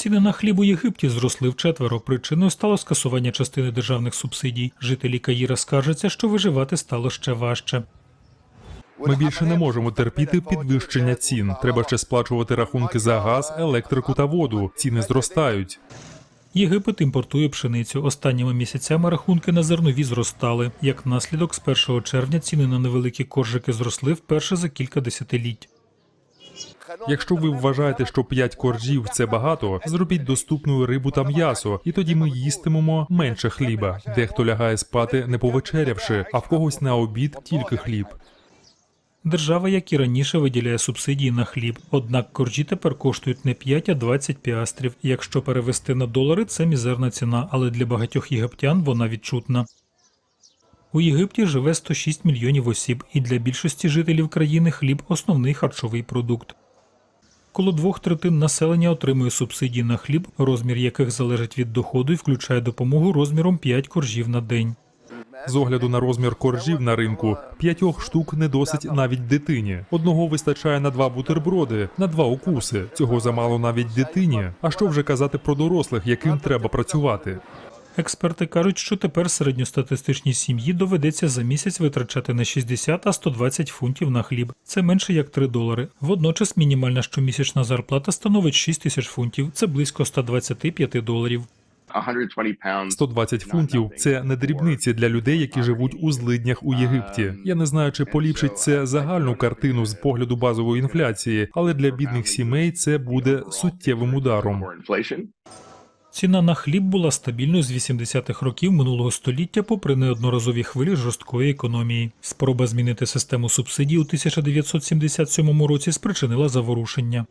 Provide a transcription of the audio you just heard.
Ціни на хліб у Єгипті зросли вчетверо. Причиною стало скасування частини державних субсидій. Жителі Каїра скаржаться, що виживати стало ще важче. Ми більше не можемо терпіти підвищення цін. Треба ще сплачувати рахунки за газ, електрику та воду. Ціни зростають. Єгипет імпортує пшеницю. Останніми місяцями рахунки на зернові зростали. Як наслідок, з 1 червня ціни на невеликі коржики зросли вперше за кілька десятиліть. Якщо ви вважаєте, що 5 коржів це багато, зробіть доступною рибу та м'ясо, і тоді ми їстимемо менше хліба. Дехто лягає спати не повечерявши, а в когось на обід тільки хліб. Держава, як і раніше, виділяє субсидії на хліб. Однак коржі тепер коштують не 5, а 20 піастрів. Якщо перевести на долари, це мізерна ціна, але для багатьох єгиптян вона відчутна. У Єгипті живе 106 мільйонів осіб, і для більшості жителів країни хліб основний харчовий продукт. Коло двох третин населення отримує субсидії на хліб, розмір яких залежить від доходу і включає допомогу розміром 5 коржів на день. З огляду на розмір коржів на ринку, п'ятьох штук не досить навіть дитині. Одного вистачає на два бутерброди, на два укуси. Цього замало навіть дитині. А що вже казати про дорослих, яким треба працювати? Експерти кажуть, що тепер середньостатистичній сім'ї доведеться за місяць витрачати не 60, а 120 фунтів на хліб. Це менше як 3 долари. Водночас мінімальна щомісячна зарплата становить 6 тисяч фунтів. Це близько 125 доларів. 120 pounds. 120 фунтів це не дрібниці для людей, які живуть у злиднях у Єгипті. Я не знаю, чи поліпшить це загальну картину з погляду базової інфляції, але для бідних сімей це буде суттєвим ударом. Ціна на хліб була стабільною з 80-х років минулого століття, попри неодноразові хвилі жорсткої економії. Спроба змінити систему субсидій у 1977 році спричинила заворушення.